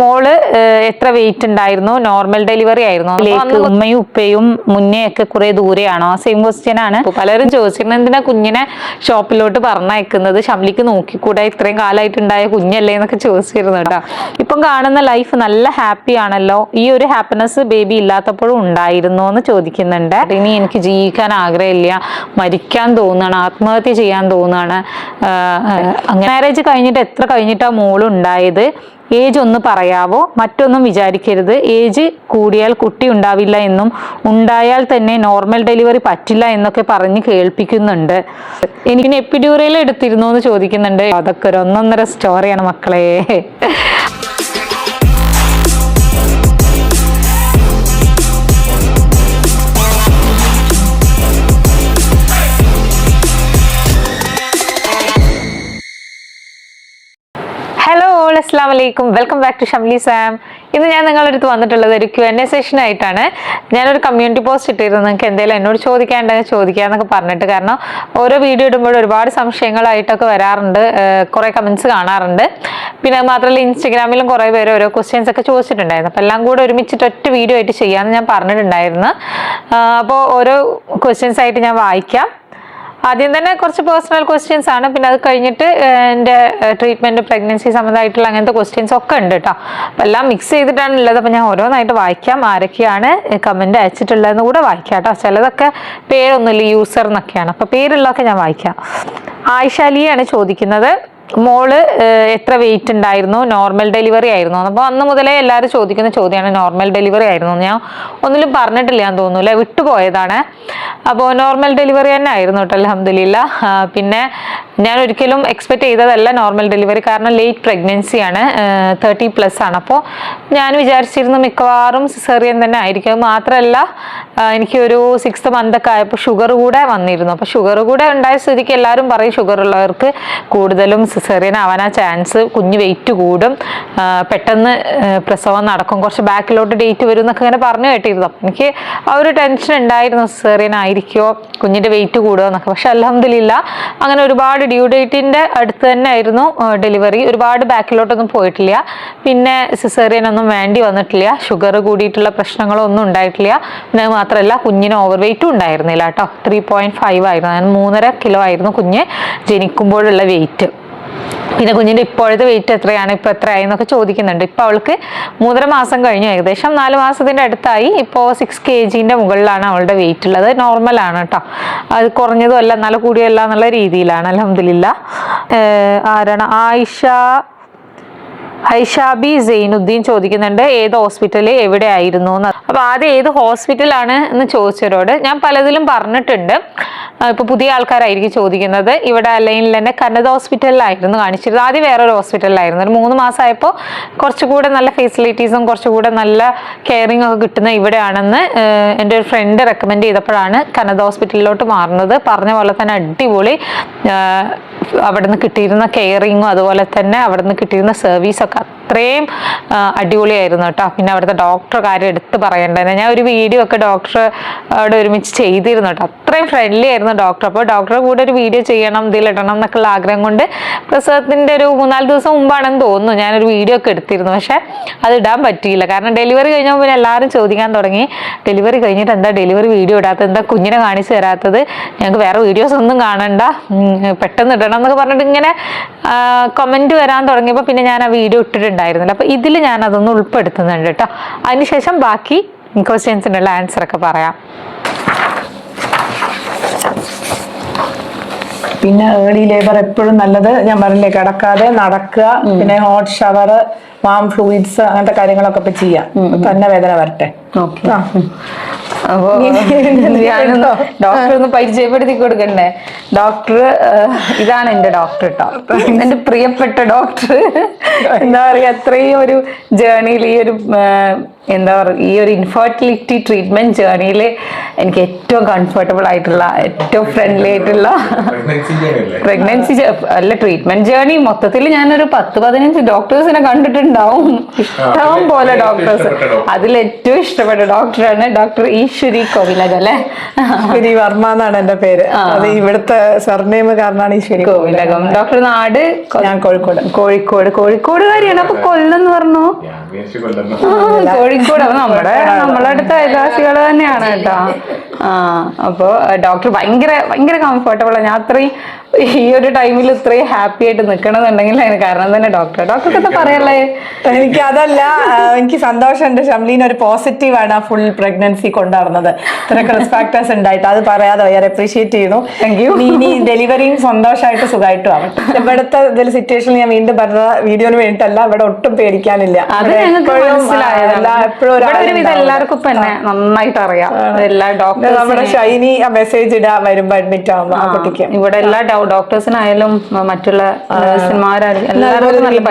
മോൾ എത്ര വെയിറ്റ് ഉണ്ടായിരുന്നു? Normal delivery ആയിരുന്നു. ഉമ്മയും ഉപ്പയും മുന്നേ ഒക്കെ കുറെ ദൂരെയാണോ? ആ സെയിം ക്വസ്റ്റ്യൻ ആണ്. പലരും ചോദിച്ചിരുന്നത് എന്തിനാ കുഞ്ഞിനെ ഷോപ്പിലോട്ട് പറഞ്ഞയക്കുന്നത്? ഷംലിക്ക് നോക്കിക്കൂടെ ഇത്രയും കാലമായിട്ട് ഉണ്ടായ കുഞ്ഞല്ലേ എന്നൊക്കെ ചോദിച്ചിരുന്നു കേട്ടോ. ഇപ്പം കാണുന്ന ലൈഫ് നല്ല ഹാപ്പി ആണല്ലോ. ഈ ഒരു ഹാപ്പിനെസ് ബേബി ഇല്ലാത്തപ്പോഴും ഉണ്ടായിരുന്നു എന്ന് ചോദിക്കുന്നുണ്ട്. ഇനി എനിക്ക് ജീവിക്കാൻ ആഗ്രഹമില്ല. മരിക്കാൻ തോന്നുകയാണ്. ആത്മഹത്യ ചെയ്യാൻ തോന്നുകയാണ്. മാരേജ് കഴിഞ്ഞിട്ട് എത്ര കഴിഞ്ഞിട്ടാ മോൾ ഉണ്ടായത് ഏജ് ഒന്ന് പറയാവോ? മറ്റൊന്നും വിചാരിക്കരുത്. ഏജ് കൂടിയാൽ കുട്ടി ഉണ്ടാവില്ല എന്നും ഉണ്ടായാൽ തന്നെ നോർമൽ ഡെലിവറി പറ്റില്ല എന്നൊക്കെ പറഞ്ഞ് കേൾപ്പിക്കുന്നുണ്ട്. എനിക്ക് എപ്പിഡ്യൂറയിൽ എടുത്തിരുന്നു എന്ന് ചോദിക്കുന്നുണ്ട്. അതൊക്കെ ഒരു ഒന്നൊന്നര സ്റ്റോറിയാണ് മക്കളെ. ഓൾ അസ്സാം വലൈക്കും welcome back to Shamli Sam ഇന്ന് ഞാൻ നിങ്ങളുടെ അടുത്ത് വന്നിട്ടുള്ളത് ഒരു ക്യു എൻ എ സെഷൻ ആയിട്ടാണ്. ഞാനൊരു കമ്മ്യൂണിറ്റി പോസ്റ്റ് ഇട്ടിരുന്നു. നിങ്ങൾക്ക് എന്തെങ്കിലും എന്നോട് ചോദിക്കാണ്ടെങ്കിൽ ചോദിക്കാന്നൊക്കെ പറഞ്ഞിട്ട് കാരണം ഓരോ വീഡിയോ ഇടുമ്പോഴും ഒരുപാട് സംശയങ്ങളായിട്ടൊക്കെ വരാറുണ്ട്. കുറേ കമൻസ് കാണാറുണ്ട്. പിന്നെ മാത്രമല്ല ഇൻസ്റ്റഗ്രാമിലും കുറേ പേര് ഓരോ ക്വസ്റ്റ്യൻസ് ഒക്കെ ചോദിച്ചിട്ടുണ്ടായിരുന്നു. അപ്പോൾ എല്ലാം കൂടെ ഒരുമിച്ചിട്ട് ഒറ്റ വീഡിയോ ആയിട്ട് ചെയ്യാമെന്ന് ഞാൻ പറഞ്ഞിട്ടുണ്ടായിരുന്നു. അപ്പോൾ ഓരോ ക്വസ്റ്റ്യൻസ് ആയിട്ട് ഞാൻ വായിക്കാം. ആദ്യം തന്നെ കുറച്ച് പേഴ്സണൽ ക്വസ്റ്റ്യൻസ് ആണ്. പിന്നെ അത് കഴിഞ്ഞിട്ട് എന്റെ ട്രീറ്റ്മെന്റ് പ്രഗ്നൻസി സംബന്ധമായിട്ടുള്ള അങ്ങനത്തെ ക്വസ്റ്റ്യൻസ് ഒക്കെ ഉണ്ട് കേട്ടോ അപ്പം എല്ലാം മിക്സ് ചെയ്തിട്ടാണ് ഉള്ളത്. അപ്പം ഞാൻ ഓരോന്നായിട്ട് വായിക്കാം. ആരൊക്കെയാണ് കമന്റ് അയച്ചിട്ടുള്ളതെന്ന് കൂടെ വായിക്കാം കേട്ടോ ചിലതൊക്കെ പേരൊന്നുമില്ല യൂസർ എന്നൊക്കെയാണ്. അപ്പം പേരുള്ളതൊക്കെ ഞാൻ വായിക്കാം. ആയിഷാലിയാണ് ചോദിക്കുന്നത്. മോൾ എത്ര വെയിറ്റ് ഉണ്ടായിരുന്നു? നോർമൽ ഡെലിവറി ആയിരുന്നു? അപ്പോൾ അന്ന് മുതലേ എല്ലാവരും ചോദിക്കുന്ന ചോദ്യമാണ് നോർമൽ ഡെലിവറി ആയിരുന്നു? ഞാൻ ഒന്നിലും പറഞ്ഞിട്ടില്ല എന്ന് തോന്നുന്നു വിട്ടുപോയതാണ്. അപ്പോൾ നോർമൽ ഡെലിവറി തന്നെ ആയിരുന്നു കേട്ടോ അലഹമില്ല പിന്നെ ഞാൻ ഒരിക്കലും എക്സ്പെക്ട് ചെയ്തതല്ല നോർമൽ ഡെലിവറി കാരണം ലേറ്റ് പ്രഗ്നൻസിയാണ് തേർട്ടി പ്ലസ് ആണ്. അപ്പോൾ ഞാൻ വിചാരിച്ചിരുന്നു മിക്കവാറും സിസേറിയൻ തന്നെ ആയിരിക്കും. മാത്രമല്ല എനിക്ക് ഒരു സിക്സ് മന്ത് ഒക്കെ ആയപ്പോൾ ഷുഗർ കൂടെ വന്നിരുന്നു. അപ്പോൾ ഷുഗർ കൂടെ ഉണ്ടായ സ്ഥിതിക്ക് എല്ലാവരും പറയും ഷുഗർ ഉള്ളവർക്ക് കൂടുതലും സിസേറിയൻ ആ ചാൻസ് കുഞ്ഞ് വെയിറ്റ് കൂടും. പെട്ടെന്ന് പ്രസവം നടക്കും. കുറച്ച് ബാക്കിലോട്ട് ഡേറ്റ് വരും എന്നൊക്കെ ഇങ്ങനെ പറഞ്ഞു കേട്ടിരുന്നു. എനിക്ക് ആ ഒരു ടെൻഷൻ ഉണ്ടായിരുന്നു. സിസേറിയൻ ആയിരിക്കുമോ കുഞ്ഞിന്റെ വെയിറ്റ് കൂടുമോ എന്നൊക്കെ. പക്ഷെ അലഹമില്ല അങ്ങനെ ഒരുപാട് ഡ്യൂ ഡേറ്റിന്റെ അടുത്ത് തന്നെ ആയിരുന്നു ഡെലിവറി ഒരുപാട് ബാക്കിലോട്ടൊന്നും പോയിട്ടില്ല. പിന്നെ സിസേറിയൻ ഒന്നും വേണ്ടി വന്നിട്ടില്ല. ഷുഗർ കൂടിയിട്ടുള്ള പ്രശ്നങ്ങളൊന്നും ഉണ്ടായിട്ടില്ല. പിന്നെ മാത്രമല്ല കുഞ്ഞിന് ഓവർ വെയിറ്റും ഉണ്ടായിരുന്നില്ല കേട്ടോ. ത്രീ പോയിന്റ് ഫൈവ് ആയിരുന്നു. മൂന്നര കിലോ ആയിരുന്നു കുഞ്ഞ് ജനിക്കുമ്പോഴുള്ള വെയിറ്റ് പിന്നെ കുഞ്ഞിന്റെ ഇപ്പോഴത്തെ വെയിറ്റ് എത്രയാണ്? ഇപ്പോൾ എത്രയായി എന്നൊക്കെ ചോദിക്കുന്നുണ്ട്. ഇപ്പോൾ അവൾക്ക് മൂന്നര മാസം കഴിഞ്ഞു. ഏകദേശം നാല് മാസത്തിന്റെ അടുത്തായി. ഇപ്പോൾ സിക്സ് കെ ജിന്റെ മുകളിലാണ് അവളുടെ വെയിറ്റ് ഉള്ളത്. നോർമലാണ് കേട്ടോ. അത് കുറഞ്ഞതും അല്ല എന്നാലും കൂടിയല്ല എന്നുള്ള രീതിയിലാണ്. അലഹമില്ല ആരാണ്? ആയിഷ ഐഷാബി സൈനുദ്ദീൻ ചോദിക്കുന്നുണ്ട് ഏത് ഹോസ്പിറ്റലിൽ എവിടെ ആയിരുന്നു എന്ന്. അപ്പൊ ആദ്യം ഏത് ഹോസ്പിറ്റലാണ് എന്ന് ചോദിച്ചവരോട് ഞാൻ പലതിലും പറഞ്ഞിട്ടുണ്ട്. ഇപ്പോൾ ഇപ്പൊ പുതിയ ആൾക്കാരായിരിക്കും ചോദിക്കുന്നത്. ഇവിടെ അല്ലെങ്കിൽ തന്നെ കന്നഡ ഹോസ്പിറ്റലിലായിരുന്നു കാണിച്ചിരുന്നത്. ആദ്യം വേറൊരു ഹോസ്പിറ്റലിലായിരുന്നു ഒരു മൂന്ന് മാസമായപ്പോൾ കുറച്ചുകൂടെ നല്ല ഫെസിലിറ്റീസും കുറച്ചുകൂടെ നല്ല കെയറിങ് ഒക്കെ കിട്ടുന്ന ഇവിടെയാണെന്ന് എന്റെ ഒരു ഫ്രണ്ട് റെക്കമെൻഡ് ചെയ്തപ്പോഴാണ് കന്നഡ ഹോസ്പിറ്റലിലോട്ട് മാറുന്നത്. പറഞ്ഞ പോലെ തന്നെ അടിപൊളി അവിടെ നിന്ന് കിട്ടിയിരുന്ന കെയറിങ്ങും അതുപോലെ തന്നെ അവിടെ നിന്ന് കിട്ടിയിരുന്ന സർവീസൊക്കെ അത്രയും അടിപൊളിയായിരുന്നു കേട്ടോ. പിന്നെ അവിടുത്തെ ഡോക്ടർ കാര്യം എടുത്ത് പറയേണ്ടത് ഞാൻ ഒരു വീഡിയോ ഒക്കെ ഡോക്ടറോട് ഒരുമിച്ച് ചെയ്തിരുന്നു കേട്ടോ. അത്രയും ഫ്രണ്ട്ലി ആയിരുന്നു ഡോക്ടർ അപ്പോൾ ഡോക്ടറെ കൂടെ ഒരു വീഡിയോ ചെയ്യണം ഇതിലിടണം എന്നൊക്കെയുള്ള ആഗ്രഹം കൊണ്ട് പ്രസവത്തിന്റെ ഒരു മൂന്നാൽ ദിവസം മുമ്പാണെന്ന് തോന്നുന്നു ഞാനൊരു വീഡിയോ ഒക്കെ എടുത്തിരുന്നു. പക്ഷേ അത് ഇടാൻ പറ്റിയില്ല. കാരണം ഡെലിവറി കഴിഞ്ഞപ്പോൾ പിന്നെ എല്ലാവരും ചോദിക്കാൻ തുടങ്ങി. ഡെലിവറി കഴിഞ്ഞിട്ട് എന്താ ഡെലിവറി വീഡിയോ ഇടാത്തത്? എന്താ കുഞ്ഞിനെ കാണിച്ചു തരാത്തത്? ഞങ്ങൾക്ക് വേറെ വീഡിയോസ് ഒന്നും കാണണ്ട. പെട്ടെന്ന് ഇടണം എന്നൊക്കെ പറഞ്ഞിട്ട് ഇങ്ങനെ കമന്റ് വരാൻ തുടങ്ങിയപ്പോൾ പിന്നെ ഞാൻ ആ വീഡിയോ ഇട്ടിട്ടുണ്ടായിരുന്നില്ല. അപ്പോൾ ഇതിൽ ഞാൻ അതൊന്ന് ഉൾപ്പെടുത്തുന്നുണ്ട് കേട്ടോ. അതിനുശേഷം ബാക്കി ക്വസ്റ്റ്യൻസിനുള്ള ആൻസർ ഒക്കെ പറയാം. പിന്നെ ഏർലി ലേബർ എപ്പോഴും നല്ലത്. ഞാൻ പറഞ്ഞില്ലേ കിടക്കാതെ നടക്കുക പിന്നെ ഹോട്ട് ഷവർ വാം ഫ്ലൂയിഡ്സ് അങ്ങനത്തെ കാര്യങ്ങളൊക്കെ ഇപ്പൊ ചെയ്യാം. തന്നെ വേദന വരട്ടെ. അപ്പോ ഞാനൊന്ന് ഡോക്ടർ ഒന്ന് പരിചയപ്പെടുത്തി കൊടുക്കണ്ടേ? ഡോക്ടർ ഇതാണ് എന്റെ ഡോക്ടർ കേട്ടോ എന്റെ പ്രിയപ്പെട്ട ഡോക്ടർ എന്താ പറയാ അത്രയും ഒരു ജേർണിയിൽ ഈ ഒരു എന്താ പറയുക ഈ ഒരു ഇൻഫെർട്ടിലിറ്റി ട്രീറ്റ്മെന്റ് ജേർണിയിൽ എനിക്ക് ഏറ്റവും കംഫർട്ടബിൾ ആയിട്ടുള്ള ഏറ്റവും ഫ്രണ്ട്ലി ആയിട്ടുള്ള പ്രഗ്നൻസി അല്ല? ട്രീറ്റ്മെന്റ് ജേർണി മൊത്തത്തിൽ ഞാനൊരു പത്ത് പതിനഞ്ച് ഡോക്ടേഴ്സിനെ കണ്ടിട്ടുണ്ടാവും. ഇഷ്ടം പോലെ ഡോക്ടേഴ്സ് അതിൽ ഏറ്റവും ഇഷ്ടം ഇഷ്ടപ്പെട്ട ഡോക്ടറാണ് ഡോക്ടർ ഈശ്വരി കോവിലക് അല്ലെ? ഈശ്വരി വർമ്മ എന്നാണ് എന്റെ പേര്. അത് ഇവിടുത്തെ സർനെയിം കാരണമാണ് ഈശ്വരി കോവിലകം. ഡോക്ടർ നാട് ഞാൻ കോഴിക്കോട്. കോഴിക്കോട്. കോഴിക്കോടുകാരിയാണ്. അപ്പൊ കൊല്ലം എന്ന് പറഞ്ഞു കോഴിക്കോട്. അപ്പൊ നമ്മുടെ നമ്മളെ അടുത്ത അയൽവാസികൾ തന്നെയാണ് കേട്ടോ. ആ അപ്പൊ ഡോക്ടർ ഭയങ്കര ഭയങ്കര കംഫർട്ടബിൾ ഞാൻ അത്രയും ഈ ഒരു ടൈമിൽ ഇത്രയും ഹാപ്പി ആയിട്ട് നിൽക്കണമെന്നുണ്ടെങ്കിൽ അതിന് കാരണം തന്നെ ഡോക്ടർ. ഡോക്ടർ പറയല്ലേ എനിക്ക് അതല്ല എനിക്ക് എനിക്ക് സന്തോഷമുണ്ട്. ഷംലീൻ ഒരു പോസിറ്റീവ് ആണ് ആ ഫുൾ പ്രഗ്നൻസി കൊണ്ടുവരുന്നത് ഇത്രയൊക്കെ റിസ്ക് ഫാക്ടേഴ്സ് ഉണ്ടായിട്ട്. അത് പറയാതെ വയ്യാർ അപ്രീഷിയേറ്റ് ചെയ്യുന്നു. താങ്ക് യു ഇനി ഡെലിവറിയും സന്തോഷമായിട്ട് സുഖമായിട്ടും ആവട്ടെ ഇവിടുത്തെ ഇതിൽ സിറ്റുവേഷൻ ഞാൻ വീണ്ടും പറഞ്ഞ വീഡിയോന് വേണ്ടിയിട്ടല്ല. ഇവിടെ ഒട്ടും പേടിക്കാനില്ല. എപ്പോഴും, എല്ലാവർക്കും തന്നെ നന്നായിട്ട് അറിയാം. എല്ലാ നമ്മുടെ ഷൈനി മെസ്സേജ് ഇടാ വരുമ്പോ അഡ്മിറ്റ് ആവുമ്പോ അപ്പത്തേക്കും ഇവിടെ എല്ലാ ഡോക്ടേഴ്സിനായാലും മറ്റുള്ള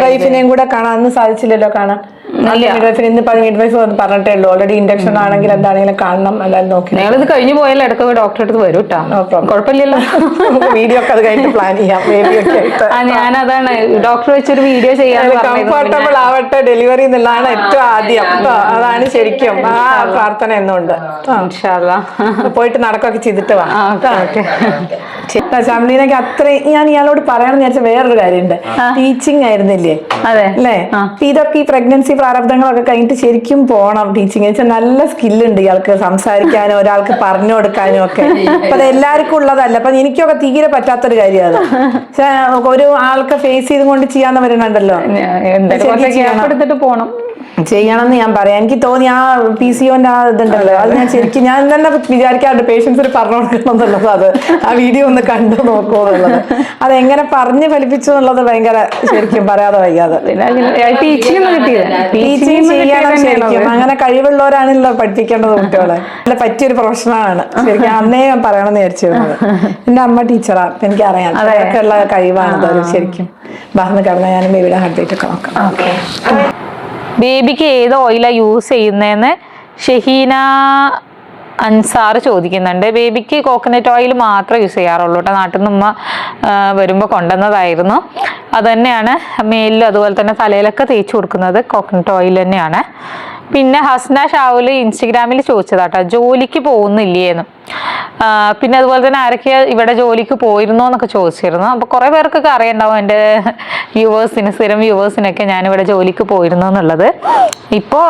പരിചയം കൂടെ കാണാൻ സാധിച്ചില്ലല്ലോ കാണാൻ. ഇന്ന് മിഡ്വൈഫ് പറഞ്ഞിട്ടേ ഉള്ളൂ. ഓൾറെഡി ഇൻഡക്ഷൻ ആണെങ്കിൽ എന്താണെങ്കിലും കാണണം എന്തായാലും നോക്കി നിങ്ങൾ ഇത് കഴിഞ്ഞു പോയാൽ ഇടയ്ക്ക് ഡോക്ടറെ അടുത്ത് വരും കേട്ടോ കുഴപ്പമില്ലല്ലോ. വീഡിയോ ഒക്കെ അത് കഴിഞ്ഞിട്ട് പ്ലാൻ ചെയ്യാം. ആ ഞാനതാണ്. ഡോക്ടർ വെച്ചൊരു വീഡിയോ ചെയ്യാൻ. കംഫർട്ടബിൾ ആവട്ടെ ഡെലിവറി എന്നുള്ളതാണ് ഏറ്റവും ആദ്യം. അതാണ് ശരിക്കും ആ പ്രാർത്ഥന എന്നുണ്ട്. പോയിട്ട് നടക്കൊക്കെ ചെയ്തിട്ട് വാ. ശംലീനൊക്കെ അത്രയും ഞാൻ ഇയാളോട് പറയാമെന്ന് വിചാരിച്ച വേറൊരു കാര്യമുണ്ട്. ടീച്ചിങ് ആയിരുന്നില്ലേ? അല്ലേ? ഇതൊക്കെ ഈ പ്രഗ്നൻസി പ്രാരബ്ധങ്ങളൊക്കെ കഴിഞ്ഞിട്ട് ശരിക്കും പോണം ടീച്ചിങ് വെച്ചാൽ നല്ല സ്കില്ലുണ്ട് ഇയാൾക്ക് സംസാരിക്കാനും ഒരാൾക്ക് പറഞ്ഞു കൊടുക്കാനും ഒക്കെ. അപ്പൊ അത് എല്ലാവർക്കും ഉള്ളതല്ല. അപ്പൊ എനിക്കൊക്കെ തീരെ പറ്റാത്തൊരു കാര്യമാണ്. പക്ഷെ ഒരു ആൾക്ക് ഫേസ് ചെയ്തുകൊണ്ട് ചെയ്യാന്ന് എടുത്തിട്ട് പോണം. ചെയ്യണമെന്ന് ഞാൻ പറയാം. എനിക്ക് തോന്നി ആ പി സി ഒന്റെ ആ ഇതുണ്ടല്ലോ. അത് ഞാൻ ശരിക്കും ഞാൻ തന്നെ വിചാരിക്കാറുണ്ട് പേഷ്യൻസിന് പറഞ്ഞു കൊടുക്കണം എന്നുള്ളത് അത്. ആ വീഡിയോ ഒന്ന് കണ്ടു നോക്കുമോ എന്നുള്ളത്. അത് എങ്ങനെ പറഞ്ഞ് ഫലിപ്പിച്ചു എന്നുള്ളത് ഭയങ്കര ശരിക്കും പറയാതെ വയ്യാതെ. ടീച്ചിങ് ചെയ്യണം ശരിക്കും. അങ്ങനെ കഴിവുള്ളവരാണല്ലോ പഠിപ്പിക്കേണ്ടത് കുട്ടികളെ. നല്ല പറ്റിയൊരു പ്രൊഫഷണലാണ് ശരിക്കും അന്നേ ഞാൻ പറയണമെന്ന് വിചാരിച്ചിരുന്നത്. എന്റെ അമ്മ ടീച്ചറാ. എനിക്കറിയാം. അതൊക്കെ ഉള്ള കഴിവാണ് ശരിക്കും. ബാഹ്ന്ന് കിടന്ന ഞാനും ഇവിടെ ഹാർട്ട് ബീറ്റ് ഒക്കെ നോക്കാം ബേബിക്ക് ഏത് ഓയിലാണ് യൂസ് ചെയ്യുന്നതെന്ന് ഷഹീന അൻസാർ ചോദിക്കുന്നുണ്ട്. ബേബിക്ക് കോക്കനട്ട് ഓയിൽ മാത്രമേ യൂസ് ചെയ്യാറുള്ളൂ കേട്ടോ. നാട്ടിൽ നിന്ന് ഉമ്മ വരുമ്പോൾ കൊണ്ടുവന്നതായിരുന്നു. അത് തന്നെയാണ് മേലിലും അതുപോലെ തന്നെ തലയിലൊക്കെ തേച്ച് കൊടുക്കുന്നത്. കോക്കനട്ട് ഓയിൽ തന്നെയാണ്. പിന്നെ ഹസ്ന ഷാവുൽ ഇൻസ്റ്റഗ്രാമിൽ ചോദിച്ചതാട്ടോ ജോലിക്ക് പോകുന്നില്ലേന്ന്. പിന്നെ അതുപോലെ തന്നെ ആരൊക്കെ ഇവിടെ ജോലിക്ക് പോയിരുന്നോ എന്നൊക്കെ ചോദിച്ചിരുന്നു. അപ്പോൾ കുറേ പേർക്കൊക്കെ അറിയണ്ടാവും എന്റെ വ്യൂവേഴ്സിന് സ്ഥിരം വ്യൂവേഴ്സിനൊക്കെ ഞാനിവിടെ ജോലിക്ക് പോയിരുന്നു എന്നുള്ളത്. ഇപ്പോ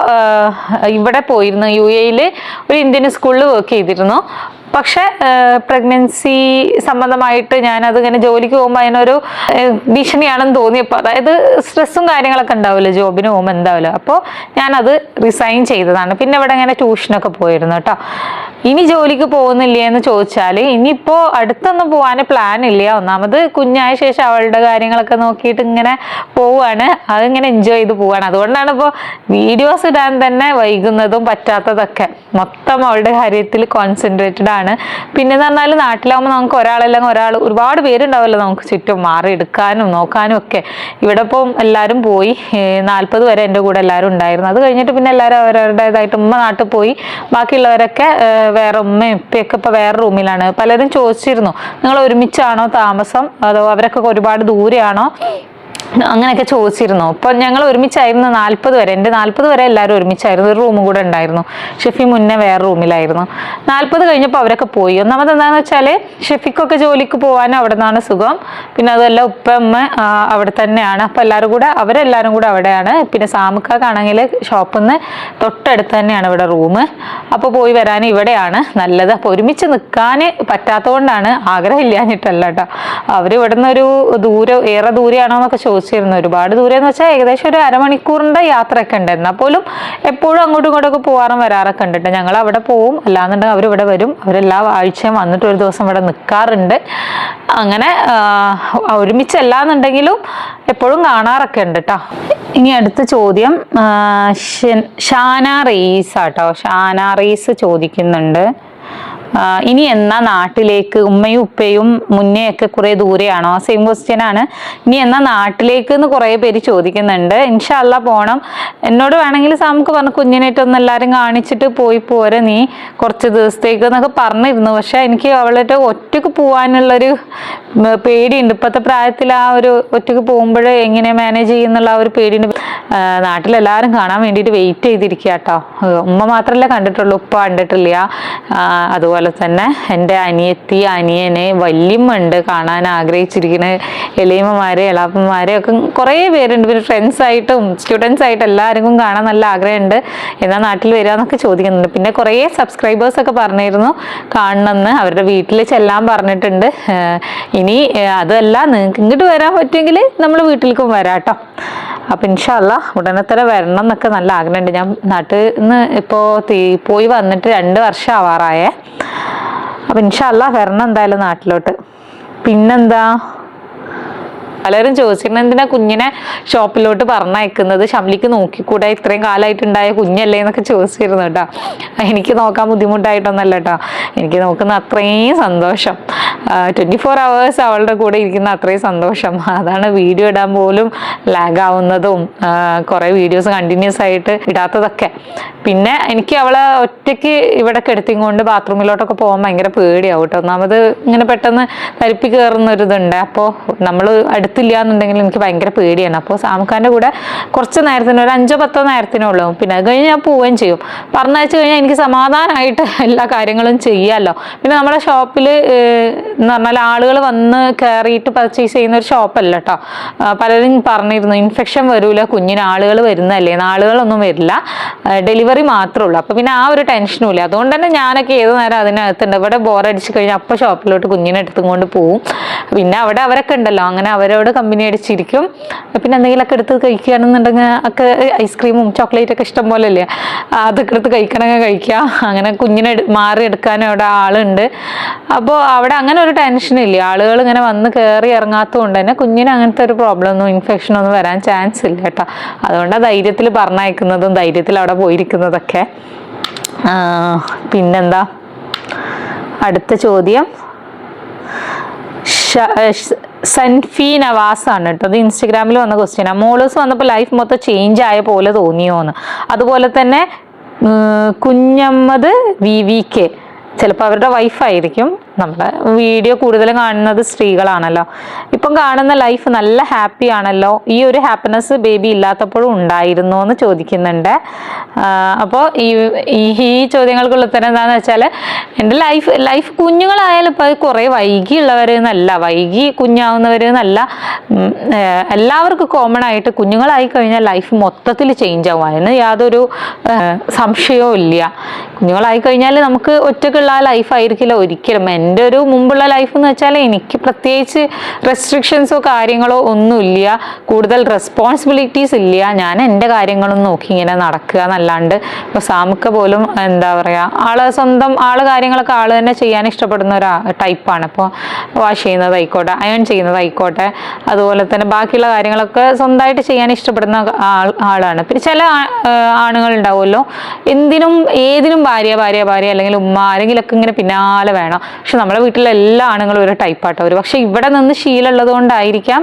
ഇവിടെ പോയിരുന്നു യു എയിൽ ഒരു ഇന്ത്യൻ സ്കൂളിൽ വർക്ക് ചെയ്തിരുന്നു. പക്ഷെ പ്രഗ്നൻസി സംബന്ധമായിട്ട് ഞാൻ അതിങ്ങനെ ജോലിക്ക് പോകുമ്പോൾ അതിനൊരു ഭീഷണിയാണെന്ന് തോന്നിയപ്പോൾ അതായത് സ്ട്രെസ്സും കാര്യങ്ങളൊക്കെ ഉണ്ടാവില്ല ജോബിന് പോകുമ്പോൾ എന്താവില്ല. അപ്പോൾ ഞാനത് റിസൈൻ ചെയ്തതാണ്. പിന്നെ ഇവിടെ ഇങ്ങനെ ട്യൂഷനൊക്കെ പോയിരുന്നു കേട്ടോ. ഇനി ജോലിക്ക് പോകുന്നില്ലേ എന്ന് ചോദിച്ചാൽ ഇനിയിപ്പോൾ അടുത്തൊന്നും പോകാൻ പ്ലാൻ ഇല്ല. ഒന്നാമത് കുഞ്ഞായ ശേഷം അവളുടെ കാര്യങ്ങളൊക്കെ നോക്കിയിട്ട് ഇങ്ങനെ പോവാണ്. അതിങ്ങനെ എൻജോയ് ചെയ്ത് പോവാണ്. അതുകൊണ്ടാണ് ഇപ്പോൾ വീഡിയോസ് ഇടാൻ തന്നെ വൈകുന്നതും പറ്റാത്തതൊക്കെ. മൊത്തം അവളുടെ കാര്യത്തിൽ കോൺസെൻട്രേറ്റഡ് ആണ്. പിന്നെ എന്ന് പറഞ്ഞാൽ നാട്ടിലാവുമ്പോൾ നമുക്ക് ഒരാളല്ലെങ്കിൽ ഒരാൾ ഒരുപാട് പേരുണ്ടാവുമല്ലോ നമുക്ക് ചുറ്റും മാറി എടുക്കാനും നോക്കാനും ഒക്കെ. ഇവിടെ ഇപ്പം എല്ലാവരും പോയി. നാൽപ്പത് വരെ എന്റെ കൂടെ എല്ലാവരും ഉണ്ടായിരുന്നു. അത് കഴിഞ്ഞിട്ട് പിന്നെ എല്ലാവരും അവരവരുടേതായിട്ട് ഉമ്മ നാട്ടിൽ പോയി. ബാക്കിയുള്ളവരൊക്കെ വേറെ ഉമ്മയും ഉപ്പയൊക്കെ ഇപ്പോൾ വേറെ റൂമിലാണ്. പലരും ചോദിച്ചിരുന്നു നിങ്ങൾ ഒരുമിച്ചാണോ താമസം? അതോ അവരൊക്കെ ഒരുപാട് ദൂരെയാണോ? അങ്ങനെയൊക്കെ ചോദിച്ചിരുന്നു. അപ്പോൾ ഞങ്ങൾ ഒരുമിച്ചായിരുന്നു നാൽപ്പത് വരെ. എന്റെ നാൽപ്പത് വരെ എല്ലാവരും ഒരുമിച്ചായിരുന്നു. ഒരു റൂമും കൂടെ ഉണ്ടായിരുന്നു. ഷെഫി മുന്നേ വേറെ റൂമിലായിരുന്നു. നാൽപ്പത് കഴിഞ്ഞപ്പോൾ അവരൊക്കെ പോയി. ഒന്നാമത് എന്താണെന്ന് വെച്ചാൽ ഷെഫിക്കൊക്കെ ജോലിക്ക് പോകാനും അവിടെ നിന്നാണ് സുഖം. പിന്നെ അതുമല്ല ഉപ്പ അമ്മ അവിടെ തന്നെയാണ്. അപ്പോൾ എല്ലാവരും കൂടെ അവരെല്ലാവരും കൂടെ അവിടെയാണ്. പിന്നെ സാമുക്കാണെങ്കിൽ ഷോപ്പിൽ നിന്ന് തൊട്ടടുത്ത് തന്നെയാണ് ഇവിടെ റൂം. അപ്പോൾ പോയി വരാൻ ഇവിടെയാണ് നല്ലത്. അപ്പോൾ ഒരുമിച്ച് നിൽക്കാൻ പറ്റാത്തതുകൊണ്ടാണ് ആഗ്രഹം ഇല്ലാഞ്ഞിട്ടല്ല കേട്ടോ. അവർ ഇവിടുന്ന് ഒരു ദൂരം ഏറെ ദൂരെയാണോ എന്നൊക്കെ ചോദിച്ചിരുന്നു ഒരുപാട് ദൂരം എന്ന് വെച്ചാൽ ഏകദേശം ഒരു അരമണിക്കൂറിന്റെ യാത്രയൊക്കെ ഉണ്ട് എന്നാൽ പോലും എപ്പോഴും അങ്ങോട്ടും ഇങ്ങോട്ടൊക്കെ പോകാറും വരാറൊക്കെ ഉണ്ട്. കേട്ടോ ഞങ്ങൾ അവിടെ പോവും. അല്ലാന്നുണ്ടെങ്കിൽ അവർ ഇവിടെ വരും. അവരെല്ലാ ആഴ്ചയും വന്നിട്ട് ഒരു ദിവസം ഇവിടെ നിൽക്കാറുണ്ട് അങ്ങനെ ഒരുമിച്ചല്ലാന്നുണ്ടെങ്കിലും എപ്പോഴും കാണാറൊക്കെ ഉണ്ട് കേട്ടോ ഇനി അടുത്ത ചോദ്യം ഷാനാ റീസ് ആട്ടോ ഷാന റീസ് ചോദിക്കുന്നുണ്ട്. ഇനി എന്നാ നാട്ടിലേക്ക് ഉമ്മയും ഉപ്പയും മുന്നേ ഒക്കെ കുറെ ദൂരെയാണോ? സെയിം ക്വസ്റ്റ്യൻ ആണ്. ഇനി എന്നാ നാട്ടിലേക്ക് എന്ന് കുറെ പേര് ചോദിക്കുന്നുണ്ട്. ഇൻഷല്ല പോണം. എന്നോട് വേണമെങ്കിൽ സാമുക്ക് പറഞ്ഞു കുഞ്ഞിനായിട്ടൊന്ന് എല്ലാവരും കാണിച്ചിട്ട് പോയി പോരെ നീ. കുറച്ച് ദിവസത്തേക്ക് എന്നൊക്കെ പറഞ്ഞിരുന്നു. പക്ഷെ എനിക്ക് അവളുടെ ഒറ്റയ്ക്ക് പോകാനുള്ളൊരു ഉം, പേടിയുണ്ട്. ഇപ്പോഴത്തെ പ്രായത്തിൽ ആ ഒരു ഒറ്റയ്ക്ക് പോകുമ്പോൾ എങ്ങനെ മാനേജ് ചെയ്യുന്നുള്ള ആ ഒരു പേടിയുണ്ട്. നാട്ടിലെല്ലാവരും കാണാൻ വേണ്ടിയിട്ട് വെയിറ്റ് ചെയ്തിരിക്കുക കേട്ടോ. ഉമ്മ മാത്രമല്ല കണ്ടിട്ടുള്ളൂ ഉപ്പ കണ്ടിട്ടില്ല. ആ, അതുപോലെ തന്നെ എന്റെ അനിയത്തി അനിയനെ വല്യമ്മുണ്ട് കാണാൻ ആഗ്രഹിച്ചിരിക്കുന്ന എളിയമ്മമാരെ എളാപ്പന്മാരെ ഒക്കെ കുറേ പേരുണ്ട്. പിന്നെ ഫ്രണ്ട്സ് ആയിട്ടും സ്റ്റുഡൻസ് ആയിട്ടും എല്ലാവർക്കും കാണാൻ നല്ല ആഗ്രഹമുണ്ട്. എന്നാൽ നാട്ടിൽ വരിക എന്നൊക്കെ ചോദിക്കുന്നുണ്ട്. പിന്നെ കുറേ സബ്സ്ക്രൈബേഴ്സ് ഒക്കെ പറഞ്ഞിരുന്നു കാണണമെന്ന്. അവരുടെ വീട്ടിൽ ചെല്ലാൻ പറഞ്ഞിട്ടുണ്ട്. ഇനി അതല്ല നിങ്ങൾക്ക് ഇങ്ങോട്ട് വരാൻ പറ്റുമെങ്കിൽ നമ്മൾ വീട്ടിലേക്കും വരാം കേട്ടോ. അപ്പം ഇൻഷല്ല ഉടനെ തന്നെ വരണം എന്നൊക്കെ നല്ല ആഗ്രഹമുണ്ട്. ഞാൻ നാട്ടിൽ നിന്ന് ഇപ്പോൾ പോയി വന്നിട്ട് രണ്ട് വർഷം ആവാറായേ. അപ്പം ഇൻഷല്ല വരണം എന്തായാലും നാട്ടിലോട്ട്. പിന്നെന്താ? പലരും ചോദിച്ചിരുന്നു എന്തിനാ കുഞ്ഞിനെ ഷോപ്പിലോട്ട് പറഞ്ഞയക്കുന്നത്? ഷംലിക്ക് നോക്കിക്കൂടെ? ഇത്രയും കാലമായിട്ടുണ്ടായ കുഞ്ഞല്ലേ എന്നൊക്കെ ചോദിച്ചിരുന്നു കേട്ടോ. എനിക്ക് നോക്കാൻ ബുദ്ധിമുട്ടായിട്ടൊന്നല്ല കേട്ടോ. എനിക്ക് നോക്കുന്ന അത്രയും സന്തോഷം. ട്വന്റി ഫോർ അവേഴ്സ് അവളുടെ കൂടെ ഇരിക്കുന്ന അത്രയും സന്തോഷം. അതാണ് വീഡിയോ ഇടാൻ പോലും ലാഗ് ആവുന്നതും കുറേ വീഡിയോസ് കണ്ടിന്യൂസ് ആയിട്ട് ഇടാത്തതൊക്കെ. പിന്നെ എനിക്ക് അവളെ ഒറ്റയ്ക്ക് ഇവിടെ കിടത്തിയും കൊണ്ട് ബാത്റൂമിലോട്ടൊക്കെ പോകാൻ ഭയങ്കര പേടിയാവും കേട്ടോ. ഒന്നാമത് ഇങ്ങനെ പെട്ടെന്ന് തരിപ്പി കയറുന്ന ഒരു ഇതുണ്ട് അപ്പോൾ നമ്മൾ അടുത്തില്ല എന്നുണ്ടെങ്കിൽ എനിക്ക് ഭയങ്കര പേടിയാണ്. അപ്പോൾ സാമുഖാന്റെ കൂടെ കുറച്ച് നേരത്തിന് ഒരു അഞ്ചോ പത്തോ നേരത്തിനേ ഉള്ളൂ പിന്നെ അത് കഴിഞ്ഞ് ഞാൻ പോവുകയും ചെയ്യും. പറഞ്ഞയച്ചു കഴിഞ്ഞാൽ എനിക്ക് സമാധാനമായിട്ട് എല്ലാ കാര്യങ്ങളും ചെയ്യാമല്ലോ പിന്നെ നമ്മുടെ ഷോപ്പിൽ എന്ന് പറഞ്ഞാൽ ആളുകൾ വന്ന് കയറിയിട്ട് പർച്ചേസ് ചെയ്യുന്ന ഒരു ഷോപ്പല്ല കേട്ടോ പലരും പറഞ്ഞിരുന്നു ഇൻഫെക്ഷൻ വരൂല കുഞ്ഞിന് ആളുകൾ വരുന്നതല്ലേ? ആളുകളൊന്നും വരില്ല. ഡെലിവറി മാത്രമേ ഉള്ളൂ. അപ്പോൾ പിന്നെ ആ ഒരു ടെൻഷനും ഇല്ല. അതുകൊണ്ട് തന്നെ ഞാനൊക്കെ ഏത് നേരം അതിനകത്തുണ്ട്. ഇവിടെ ബോറടിച്ച് കഴിഞ്ഞാൽ അപ്പോൾ ഷോപ്പിലോട്ട് കുഞ്ഞിനെ എടുത്തും കൊണ്ട് പോവും. പിന്നെ അവിടെ അവരൊക്കെ ഉണ്ടല്ലോ. അങ്ങനെ അവരോട് കമ്പനി അടിച്ചിരിക്കും. പിന്നെ എന്തെങ്കിലുമൊക്കെ എടുത്ത് കഴിക്കുകയാണെന്നുണ്ടെങ്കിൽ ഒക്കെ ഐസ്ക്രീമും ചോക്ലേറ്റ് ഒക്കെ ഇഷ്ടം പോലെ അല്ലേ? അതൊക്കെ എടുത്ത് കഴിക്കണമെങ്കിൽ കഴിക്കുക അങ്ങനെ കുഞ്ഞിനെ മാറി എടുക്കാനും അവിടെ ആളുണ്ട്. അപ്പോൾ അവിടെ അങ്ങനെ ഒരു ടെൻഷൻ ഇല്ല. ആളുകൾ ഇങ്ങനെ വന്ന് കയറി ഇറങ്ങാത്തതുകൊണ്ട് തന്നെ കുഞ്ഞിന് അങ്ങനത്തെ ഒരു പ്രോബ്ലം ഒന്നും ഇൻഫെക്ഷൻ ഒന്നും വരാൻ ചാൻസ് ഇല്ല കേട്ടോ. അതുകൊണ്ടാണ് ധൈര്യത്തിൽ പറഞ്ഞയക്കുന്നതും ധൈര്യത്തിൽ അവിടെ പോയിരിക്കുന്നതൊക്കെ. പിന്നെന്താ? അടുത്ത ചോദ്യം. സെൻഫീ നവാസ് ആണ് കേട്ടോ. അത് ഇൻസ്റ്റഗ്രാമിൽ വന്ന ക്വസ്റ്റ്യനാണ് മോളേഴ്സ് വന്നപ്പോൾ ലൈഫ് മൊത്തം ചേഞ്ച് ആയ പോലെ തോന്നിയോന്ന്. അതുപോലെ തന്നെ കുഞ്ഞമ്മത് വി വി കെ. ചിലപ്പോൾ അവരുടെ വൈഫായിരിക്കും നമ്മുടെ വീഡിയോ കൂടുതലും കാണുന്നത് സ്ത്രീകളാണല്ലോ. ഇപ്പം കാണുന്ന ലൈഫ് നല്ല ഹാപ്പി ആണല്ലോ. ഈ ഒരു ഹാപ്പിനെസ് ബേബി ഇല്ലാത്തപ്പോഴും ഉണ്ടായിരുന്നു എന്ന് ചോദിക്കുന്നുണ്ട്. അപ്പോൾ ഈ ഈ- ചോദ്യങ്ങൾക്കുള്ള ഉത്തരം എന്താണെന്ന് വെച്ചാൽ എന്റെ ലൈഫ് ലൈഫ് കുഞ്ഞുങ്ങളായാലും ഇപ്പോൾ കുറേ വൈകിയുള്ളവരെന്നല്ല വൈകി കുഞ്ഞാവുന്നവരെന്നല്ല എന്നല്ല. എല്ലാവർക്കും കോമൺ ആയിട്ട് കുഞ്ഞുങ്ങളായി കഴിഞ്ഞാൽ ലൈഫ് മൊത്തത്തിൽ ചേഞ്ച് ആവും. അതിന് യാതൊരു സംശയവും ഇല്ല. കുഞ്ഞുങ്ങളായി കഴിഞ്ഞാൽ നമുക്ക് ഒറ്റക്കുള്ള ലൈഫ് ആയിരിക്കില്ല ഒരിക്കലും. എന്റെ ഒരു മുമ്പുള്ള ലൈഫ് എന്ന് വെച്ചാൽ എനിക്ക് പ്രത്യേകിച്ച് റെസ്ട്രിക്ഷൻസോ കാര്യങ്ങളോ ഒന്നുമില്ല. കൂടുതൽ റെസ്പോൺസിബിലിറ്റീസ് ഇല്ല. ഞാൻ എന്റെ കാര്യങ്ങളും നോക്കി ഇങ്ങനെ നടക്കുക എന്നല്ലാണ്ട് ഇപ്പോൾ സാമുക്ക പോലും എന്താ പറയുക ആൾ സ്വന്തം ആൾ കാര്യങ്ങളൊക്കെ ആൾ തന്നെ ചെയ്യാൻ ഇഷ്ടപ്പെടുന്ന ഒരു ടൈപ്പാണ് ഇപ്പോൾ വാഷ് ചെയ്യുന്നതായിക്കോട്ടെ അയൺ ചെയ്യുന്നതായിക്കോട്ടെ അതുപോലെ തന്നെ ബാക്കിയുള്ള കാര്യങ്ങളൊക്കെ സ്വന്തമായിട്ട് ചെയ്യാൻ ഇഷ്ടപ്പെടുന്ന ആൾ ആളാണ്. പിന്നെ ചില ആണുങ്ങൾ ഉണ്ടാവുമല്ലോ. എന്തിനും ഏതിനും ഭാര്യ ഭാര്യ ഭാര്യ അല്ലെങ്കിൽ ഉമ്മ ആരെങ്കിലൊക്കെ ഇങ്ങനെ പിന്നാലെ വേണം. പക്ഷെ നമ്മുടെ വീട്ടിലെ എല്ലാ ആണുങ്ങളും ഒരു ടൈപ്പാട്ടോ. ഒരു പക്ഷെ ഇവിടെ നിന്ന് ശീലമുള്ളത് കൊണ്ടായിരിക്കാം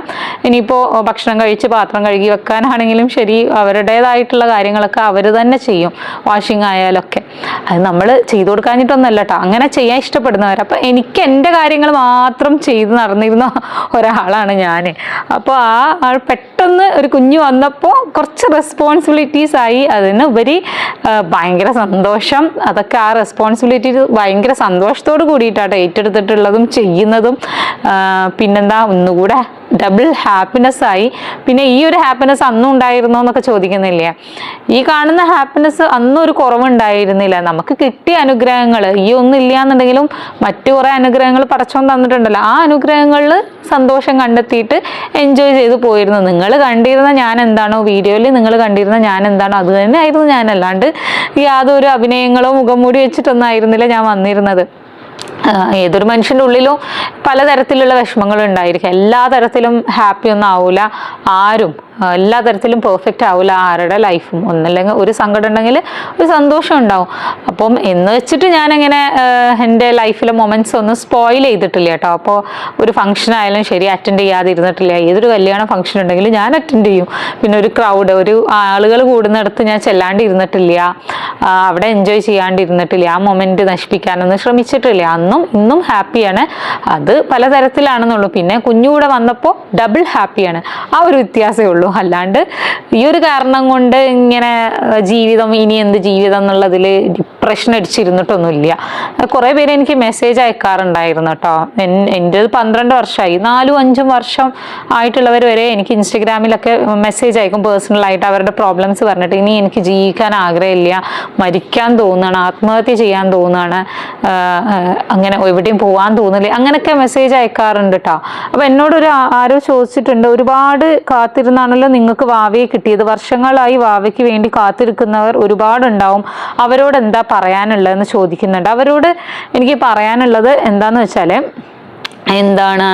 ഇനിയിപ്പോൾ ഭക്ഷണം കഴിച്ച് പാത്രം കഴുകി വെക്കാനാണെങ്കിലും ശരി അവരുടേതായിട്ടുള്ള കാര്യങ്ങളൊക്കെ അവർ തന്നെ ചെയ്യും വാഷിംഗ് ആയാലൊക്കെ. അത് നമ്മൾ ചെയ്തു കൊടുക്കാഞ്ഞിട്ടൊന്നല്ല കേട്ടോ അങ്ങനെ ചെയ്യാൻ ഇഷ്ടപ്പെടുന്നവർ അപ്പം എനിക്ക് എന്റെ കാര്യങ്ങൾ മാത്രം ചെയ്ത് നടന്നിരുന്ന ഒരാളാണ് ഞാൻ അപ്പോൾ ആ ആൾ പെട്ടെന്ന് ഒരു കുഞ്ഞ് വന്നപ്പോൾ കുറച്ച് റെസ്പോൺസിബിലിറ്റീസ് ആയി. അതിന് ഉപരി ആ, ഭയങ്കര സന്തോഷം. അതൊക്കെ ആ റെസ്പോൺസിബിലിറ്റി ഭയങ്കര സന്തോഷത്തോട് കൂടിയിട്ടാണ് ഏറ്റെടുത്തിട്ടുള്ളതും ചെയ്യുന്നതും പിന്നെന്താ ഒന്നുകൂടെ ഡബിൾ ഹാപ്പിനെസ് ആയി. പിന്നെ ഈ ഒരു ഹാപ്പിനെസ് അന്നും ഉണ്ടായിരുന്നോ എന്നൊക്കെ ചോദിക്കുന്നില്ലേ? ഈ കാണുന്ന ഹാപ്പിനെസ് അന്നും ഒരു കുറവുണ്ടായിരുന്നില്ല. നമുക്ക് കിട്ടിയ അനുഗ്രഹങ്ങൾ ഈ ഒന്നും ഇല്ല എന്നുണ്ടെങ്കിലും മറ്റു കുറേ അനുഗ്രഹങ്ങൾ പടച്ചോൻ തന്നിട്ടുണ്ടല്ലോ. ആ അനുഗ്രഹങ്ങളിൽ സന്തോഷം കണ്ടെത്തിയിട്ട് എൻജോയ് ചെയ്ത് പോയിരുന്നു. നിങ്ങൾ കണ്ടിരുന്ന ഞാൻ എന്താണോ വീഡിയോയിൽ നിങ്ങൾ കണ്ടിരുന്ന ഞാൻ എന്താണോ അത് തന്നെ ആയിരുന്നു ഞാൻ അല്ലാണ്ട് യാതൊരു അഭിനയങ്ങളോ മുഖം മൂടി വെച്ചിട്ടൊന്നും ആയിരുന്നില്ല ഞാൻ വന്നിരുന്നത്. ഏതൊരു മനുഷ്യന്റെ ഉള്ളിലും പലതരത്തിലുള്ള വിഷമങ്ങൾ ഉണ്ടായിരിക്കും എല്ലാ തരത്തിലും ഹാപ്പി ഒന്നും ആവൂല. ആരും എല്ലാ തരത്തിലും പെർഫെക്റ്റ് ആവില്ല ആരുടെ ലൈഫും ഒന്നല്ലെങ്കിൽ ഒരു സങ്കടം ഉണ്ടെങ്കിൽ ഒരു സന്തോഷം ഉണ്ടാവും. അപ്പം എന്ന് വെച്ചിട്ട് ഞാനിങ്ങനെ എന്റെ ലൈഫിലെ മൊമെന്റ്സ് ഒന്നും സ്പോയിൽ ചെയ്തിട്ടില്ല കേട്ടോ. അപ്പോൾ ഒരു ഫംഗ്ഷൻ ആയാലും ശരി അറ്റൻഡ് ചെയ്യാതിരുന്നിട്ടില്ല. ഏതൊരു കല്യാണ ഫംഗ്ഷൻ ഉണ്ടെങ്കിലും ഞാൻ അറ്റൻഡ് ചെയ്യും. പിന്നെ ഒരു ക്രൗഡ് ഒരു ആളുകൾ കൂടുന്നിടത്ത് ഞാൻ ചെല്ലാണ്ട് ഇരുന്നിട്ടില്ല ആ, അവിടെ എൻജോയ് ചെയ്യാണ്ടിരുന്നിട്ടില്ല. ആ മൊമെന്റ് നശിപ്പിക്കാനൊന്നും ശ്രമിച്ചിട്ടില്ല. അന്നും ഇന്നും ഹാപ്പിയാണ് അത് പലതരത്തിലാണെന്നുള്ളൂ. പിന്നെ കുഞ്ഞുകൂടെ വന്നപ്പോൾ ഡബിൾ ഹാപ്പിയാണ് ആ ഒരു വ്യത്യാസമേ ഉള്ളൂ. അല്ലാണ്ട് ഈ ഒരു കാരണം കൊണ്ട് ഇങ്ങനെ ജീവിതം ഇനി എന്ത് ജീവിതം എന്നുള്ളതിൽ ഡിപ്രഷൻ അടിച്ചിരുന്നിട്ടൊന്നുമില്ല. കുറേ പേര് എനിക്ക് മെസ്സേജ് അയക്കാറുണ്ടായിരുന്നു കേട്ടോ. എന്റെ പന്ത്രണ്ട് വർഷമായി നാലും അഞ്ചും വർഷം ആയിട്ടുള്ളവർ വരെ എനിക്ക് ഇൻസ്റ്റഗ്രാമിലൊക്കെ മെസ്സേജ് അയക്കും. പേഴ്സണലായിട്ട് അവരുടെ പ്രോബ്ലംസ് പറഞ്ഞിട്ട് ഇനി എനിക്ക് ജീവിക്കാൻ ആഗ്രഹമില്ല. മരിക്കാൻ തോന്നുകയാണ് ആത്മഹത്യ ചെയ്യാൻ തോന്നുകയാണ് അങ്ങനെ എവിടെയും പോകാൻ തോന്നില്ല. അങ്ങനെയൊക്കെ മെസ്സേജ് അയക്കാറുണ്ട് കേട്ടോ അപ്പോൾ എന്നോട് ഒരു ആരോ ചോദിച്ചിട്ടുണ്ട് ഒരുപാട് കാത്തിരുന്നാണല്ലോ നിങ്ങൾക്ക് വാവയെ കിട്ടിയത്. വർഷങ്ങളായി വാവയ്ക്ക് വേണ്ടി കാത്തിരിക്കുന്നവർ ഒരുപാടുണ്ടാവും. അവരോട് എന്താ പറയാനുള്ളതെന്ന് ചോദിക്കുന്നുണ്ട്. അവരോട് എനിക്ക് പറയാനുള്ളത് എന്താന്ന് വെച്ചാൽ എന്താണ്?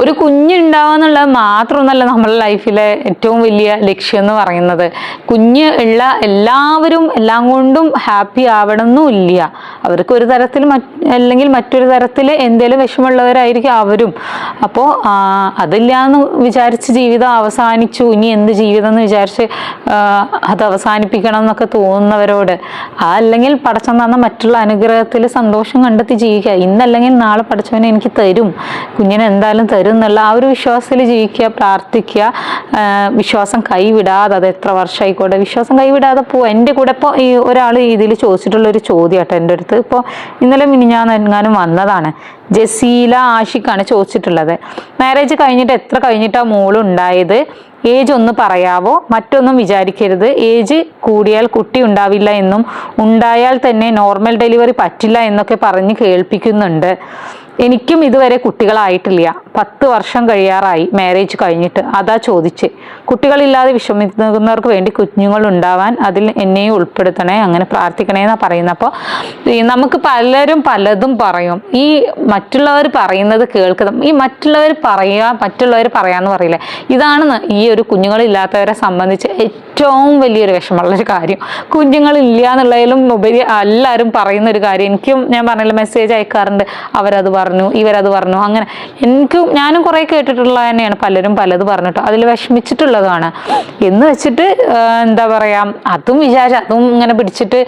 ഒരു കുഞ്ഞുണ്ടാവുക എന്നുള്ളത് മാത്രമൊന്നല്ല നമ്മുടെ ലൈഫിലെ ഏറ്റവും വലിയ ലക്ഷ്യം എന്ന് പറയുന്നത്. കുഞ്ഞ് ഉള്ള എല്ലാവരും എല്ലാം കൊണ്ടും ഹാപ്പി ആവണമെന്നില്ല അവർക്ക് ഒരു തരത്തിൽ അല്ലെങ്കിൽ മറ്റൊരു തരത്തിൽ എന്തെങ്കിലും വിഷമമുള്ളവരായിരിക്കും അവരും. അപ്പോൾ അതില്ലാന്ന് വിചാരിച്ച് ജീവിതം അവസാനിച്ചു. ഇനി എന്ത് ജീവിതം എന്ന് വിചാരിച്ച് അത് അവസാനിപ്പിക്കണം എന്നൊക്കെ തോന്നുന്നവരോട്. ആ അല്ലെങ്കിൽ പടച്ചം തന്ന മറ്റുള്ള അനുഗ്രഹത്തിൽ സന്തോഷം കണ്ടെത്തി ജീവിക്കുക. ഇന്നല്ലെങ്കിൽ നാളെ പടച്ചവനെ എനിക്ക് തരും. കുഞ്ഞിനെ എന്തായാലും തരും എന്നുള്ള ആ ഒരു വിശ്വാസത്തിൽ ജീവിക്കുക പ്രാർത്ഥിക്കുക. വിശ്വാസം കൈവിടാതെ അത് എത്ര വർഷമായിക്കോട്ടെ വിശ്വാസം കൈവിടാതെ പോവുക എന്റെ കൂടെ ഇപ്പോൾ ഈ ഒരാൾ ഇതിൽ ചോദിച്ചിട്ടുള്ള ഒരു ചോദ്യം കേട്ടോ എന്റെ അടുത്ത്. ഇപ്പോൾ ഇന്നലെ മിനി ഞാൻ എങ്ങാനും വന്നതാണ്. ജസീല ആഷിഖാണ് ചോദിച്ചിട്ടുള്ളത്. മാരേജ് കഴിഞ്ഞിട്ട് എത്ര കഴിഞ്ഞിട്ടാണ് മോളുണ്ടായത് ഏജ് ഒന്ന് പറയാവോ? മറ്റൊന്നും വിചാരിക്കരുത്. ഏജ് കൂടിയാൽ കുട്ടി ഉണ്ടാവില്ല എന്നും ഉണ്ടായാൽ തന്നെ നോർമൽ ഡെലിവറി പറ്റില്ല എന്നൊക്കെ പറഞ്ഞ് കേൾപ്പിക്കുന്നുണ്ട്. എനിക്കും ഇതുവരെ കുട്ടികളായിട്ടില്ല. പത്ത് വർഷം കഴിയാറായി മാരേജ് കഴിഞ്ഞിട്ട്. അതാ ചോദിച്ച്. കുട്ടികളില്ലാതെ വിഷമിക്കുന്നവർക്ക് വേണ്ടി കുഞ്ഞുങ്ങൾ ഉണ്ടാവാൻ അതിൽ എന്നെയും ഉൾപ്പെടുത്തണേ അങ്ങനെ പ്രാർത്ഥിക്കണേ എന്നാ പറയുന്നത്. അപ്പോൾ നമുക്ക് പലരും പലതും പറയും. ഈ മറ്റുള്ളവർ പറയുന്നത് കേൾക്കുന്ന ഈ മറ്റുള്ളവർ പറയുക മറ്റുള്ളവർ പറയാന്ന് പറയില്ലേ? ഇതാണ് ഈ ഒരു കുഞ്ഞുങ്ങളില്ലാത്തവരെ സംബന്ധിച്ച് ഏറ്റവും വലിയൊരു വിഷമമുള്ളൊരു കാര്യം. കുഞ്ഞുങ്ങളില്ല എന്നുള്ളതിലും ഉപരി എല്ലാവരും പറയുന്ന ഒരു കാര്യം. എനിക്കും ഞാൻ പറഞ്ഞില്ല മെസ്സേജ് അയക്കാറുണ്ട്. അവരത് പറഞ്ഞു ഇവരത് പറഞ്ഞു. അങ്ങനെ എനിക്കും ഞാനും കുറേ കേട്ടിട്ടുള്ള തന്നെയാണ്. പലരും പലത് പറഞ്ഞിട്ട് അതിൽ വിഷമിച്ചിട്ടുള്ളതാണ്. എന്ന് വെച്ചിട്ട് എന്താ പറയാ അതും വിചാരിച്ച അതും ഇങ്ങനെ പിടിച്ചിട്ട്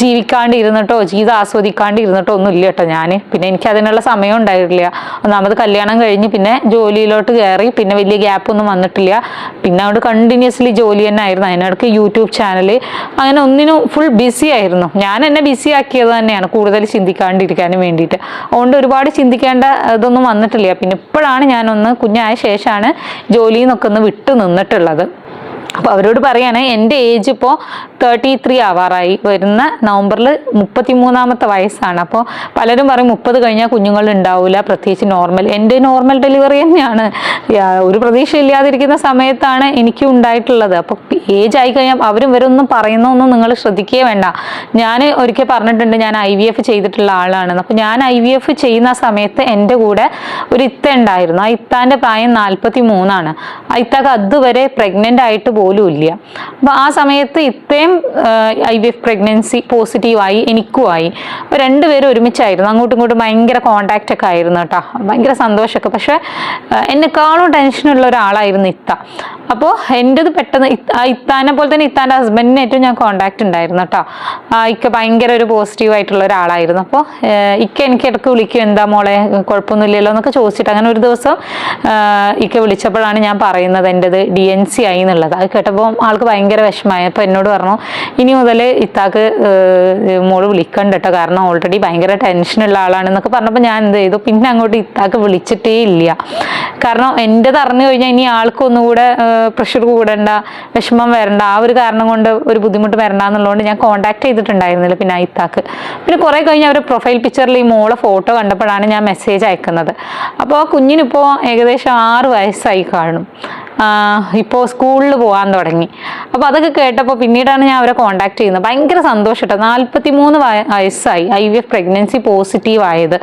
ജീവിക്കാണ്ട് ഇരുന്നിട്ടോ ജീവിതം ആസ്വദിക്കാണ്ട് ഇരുന്നിട്ടോ ഒന്നും ഇല്ല കേട്ടോ ഞാൻ പിന്നെ എനിക്ക് അതിനുള്ള സമയം ഉണ്ടായിട്ടില്ല. ഒന്നാമത് കല്യാണം കഴിഞ്ഞ് പിന്നെ ജോലിയിലോട്ട് കയറി പിന്നെ വലിയ ഗ്യാപ്പ് ഒന്നും വന്നിട്ടില്ല. പിന്നെ അവിടെ കണ്ടിന്യൂസ്ലി ജോലി തന്നെ ആയിരുന്നു. അതിനിടയ്ക്ക് യൂട്യൂബ് ചാനൽ അങ്ങനെ ഒന്നിനും ഫുൾ ബിസി ആയിരുന്നു. ഞാൻ എന്നെ ബിസി ആക്കിയത് തന്നെയാണ് കൂടുതൽ ചിന്തിക്കാണ്ടിരിക്കാനും വേണ്ടിയിട്ട്. അതുകൊണ്ട് ഒരുപാട് ചിന്തിക്കേണ്ട ഇതൊന്നും വന്നിട്ടില്ല. പിന്നെ ഇപ്പോഴാണ് ഞാനൊന്ന് കുഞ്ഞായ ശേഷമാണ് ജോലിയിൽ നിന്നൊക്കെ ഒന്ന് വിട്ടു നിന്നിട്ടുള്ളത്. അപ്പോൾ അവരോട് പറയാണ് എന്റെ ഏജ് ഇപ്പോൾ തേർട്ടി ത്രീ ആവാറായി. വരുന്ന നവംബറിൽ മുപ്പത്തി മൂന്നാമത്തെ വയസ്സാണ്. അപ്പോൾ പലരും പറയും മുപ്പത് കഴിഞ്ഞാൽ കുഞ്ഞുങ്ങൾ ഉണ്ടാവില്ല പ്രത്യേകിച്ച് നോർമൽ എന്റെ നോർമൽ ഡെലിവറി തന്നെയാണ്. ഒരു പ്രതീക്ഷ ഇല്ലാതിരിക്കുന്ന സമയത്താണ് എനിക്ക് ഉണ്ടായിട്ടുള്ളത്. അപ്പോൾ ഏജ് ആയി കഴിഞ്ഞാൽ അവരും ഇവരൊന്നും പറയുന്നൊന്നും നിങ്ങൾ ശ്രദ്ധിക്കുകയേ വേണ്ട. ഞാൻ ഒരിക്കൽ പറഞ്ഞിട്ടുണ്ട് ഞാൻ ഐ വി എഫ് ചെയ്തിട്ടുള്ള ആളാണ്. അപ്പോൾ ഞാൻ ഐ വി എഫ് ചെയ്യുന്ന സമയത്ത് എന്റെ കൂടെ ഒരു ഇത്ത ഉണ്ടായിരുന്നു. ആ ഇത്താന്റെ പ്രായം നാൽപ്പത്തി മൂന്നാണ് ആ ഇത്താക്ക് അതുവരെ പ്രഗ്നന്റ് ആയിട്ട് പോലും ഇല്ല. അപ്പോൾ ആ സമയത്ത് ഇത്രയും ഐ വി എഫ് പ്രഗ്നൻസി പോസിറ്റീവായി എനിക്കുമായി. അപ്പോൾ രണ്ടുപേരും ഒരുമിച്ചായിരുന്നു. അങ്ങോട്ടും ഇങ്ങോട്ടും ഭയങ്കര കോണ്ടാക്റ്റ് ഒക്കെ ആയിരുന്നു കേട്ടോ. ഭയങ്കര സന്തോഷമൊക്കെ. പക്ഷേ എന്നെക്കാളും ടെൻഷനുള്ള ഒരാളായിരുന്നു ഇത്ത. അപ്പോൾ എന്റെത് പെട്ടെന്ന് ഇത്താനെ പോലെ തന്നെ ഇത്താന്റെ ഹസ്ബൻഡിന് ഏറ്റവും ഞാൻ കോണ്ടാക്ട് ഉണ്ടായിരുന്നു കേട്ടോ. ഇക്ക ഭയങ്കര ഒരു പോസിറ്റീവ് ആയിട്ടുള്ള ഒരാളായിരുന്നു. അപ്പോൾ ഇക്ക എനിക്ക് ഇടയ്ക്ക് വിളിക്കും എന്താ മോളെ കുഴപ്പമൊന്നുമില്ലല്ലോ? എന്നൊക്കെ ചോദിച്ചിട്ട്. അങ്ങനെ ഒരു ദിവസം ഇക്ക വിളിച്ചപ്പോഴാണ് ഞാൻ പറയുന്നത് എന്റെത് ഡി എൻ സി ആയി എന്നുള്ളത്. അത് കേട്ടപ്പോൾ ആൾക്ക് ഭയങ്കര വിഷമമായി. അപ്പോൾ എന്നോട് പറഞ്ഞു ഇനി മുതൽ ഇത്താക്ക് മോൾ വിളിക്കണ്ട കേട്ടോ കാരണം ഓൾറെഡി ഭയങ്കര ടെൻഷനുള്ള ആളാണെന്നൊക്കെ പറഞ്ഞപ്പോൾ ഞാൻ എന്ത് ചെയ്തു. പിന്നെ അങ്ങോട്ട് ഇത്താക്ക് വിളിച്ചിട്ടേ ഇല്ല. കാരണം എന്റെത് അറിഞ്ഞു കഴിഞ്ഞാൽ ഇനി ആൾക്കൊന്നുകൂടെ പ്രഷർ കൂടണ്ട വിഷമം വരണ്ട. ആ ഒരു കാരണം കൊണ്ട് ഒരു ബുദ്ധിമുട്ട് വരണ്ട എന്നുള്ളതുകൊണ്ട് ഞാൻ കോൺടാക്ട് ചെയ്തിട്ടുണ്ടായിരുന്നില്ല പിന്നെ ഇത്താക്ക്. പിന്നെ കുറേ കഴിഞ്ഞ് അവർ പ്രൊഫൈൽ പിക്ചറിൽ ഈ മോളെ ഫോട്ടോ കണ്ടപ്പോഴാണ് ഞാൻ മെസ്സേജ് അയക്കുന്നത്. അപ്പോൾ കുഞ്ഞിനിപ്പോൾ ഏകദേശം ആറ് വയസ്സായി കാണും. ഇപ്പോൾ സ്കൂളിൽ പോകാൻ പോകാൻ തുടങ്ങി. അപ്പോൾ അതൊക്കെ കേട്ടപ്പോൾ പിന്നീടാണ് ഞാൻ അവരെ കോൺടാക്ട് ചെയ്യുന്നത്. ഭയങ്കര സന്തോഷം കേട്ടോ നാൽപ്പത്തി മൂന്ന് വയസ്സായി. I V F pregnancy positive ആയത്.